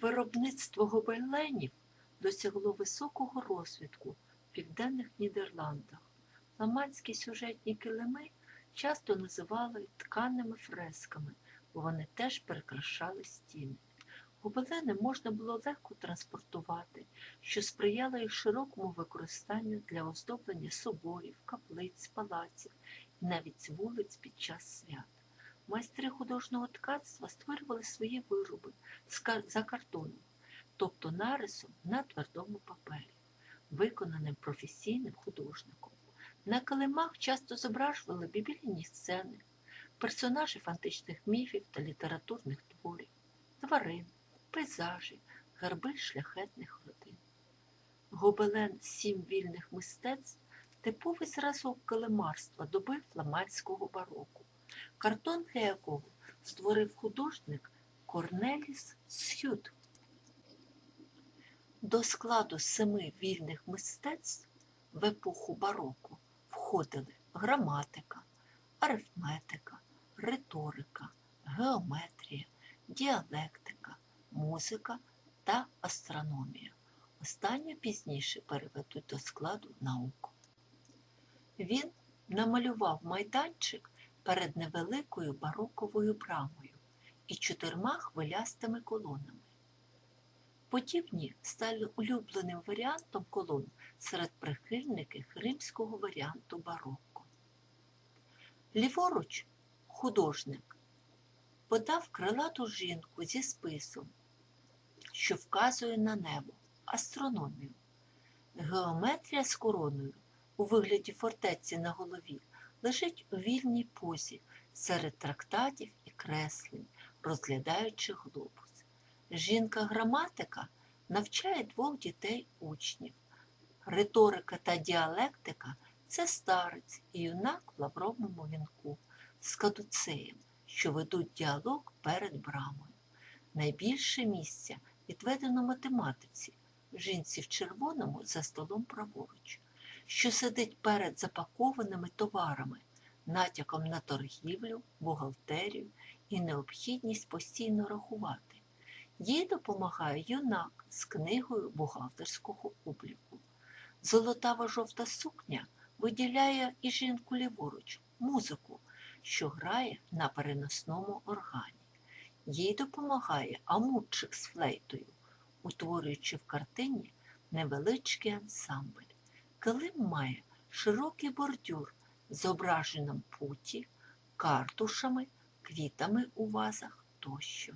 Виробництво гобеленів досягло високого розвитку в південних Нідерландах. Фламандські сюжетні килими часто називали тканими фресками, бо вони теж прикрашали стіни. Гобелени можна було легко транспортувати, що сприяло їх широкому використанню для оздоблення соборів, каплиць, палаців і навіть вулиць під час свят. Майстри художнього ткацтва створювали свої вироби за картоном, тобто нарисом на твердому папері, виконаним професійним художником. На килимах часто зображували біблійні сцени, персонажів античних міфів та літературних творів, тварин, пейзажі, герби шляхетних родин. Гобелен Сім вільних мистецтв типовий зразок килимарства доби фламандського бароку, картон для якого створив художник Корнеліс Схют. До складу семи вільних мистецтв в епоху бароку входили граматика, арифметика, риторика, геометрія, діалектика, музика та астрономія. Останнє пізніше переведуть до складу науку. Він намалював майданчик перед невеликою бароковою брамою і чотирма хвилястими колонами. Подібні стали улюбленим варіантом колон серед прихильників римського варіанту бароко. Ліворуч художник подав крилату жінку зі списом, що вказує на небо, астрономію. Геометрія з короною у вигляді фортеці на голові лежить у вільній позі серед трактатів і креслень, розглядаючи глобус. Жінка-граматика навчає двох дітей учнів. Риторика та діалектика це старець і юнак в лавровому вінку з кадуцеєм, що ведуть діалог перед брамою. Найбільше місця відведено математиці, жінці в червоному за столом праворуч, що сидить перед запакованими товарами, натяком на торгівлю, бухгалтерію і необхідність постійно рахувати. Їй допомагає юнак з книгою бухгалтерського обліку. Золотава жовта сукня виділяє і жінку ліворуч, музику, що грає на переносному органі. Їй допомагає амурчик з флейтою, утворюючи в картині невеличкий ансамбль. Килим має широкий бордюр з ображенням путі, картушами, квітами у вазах тощо.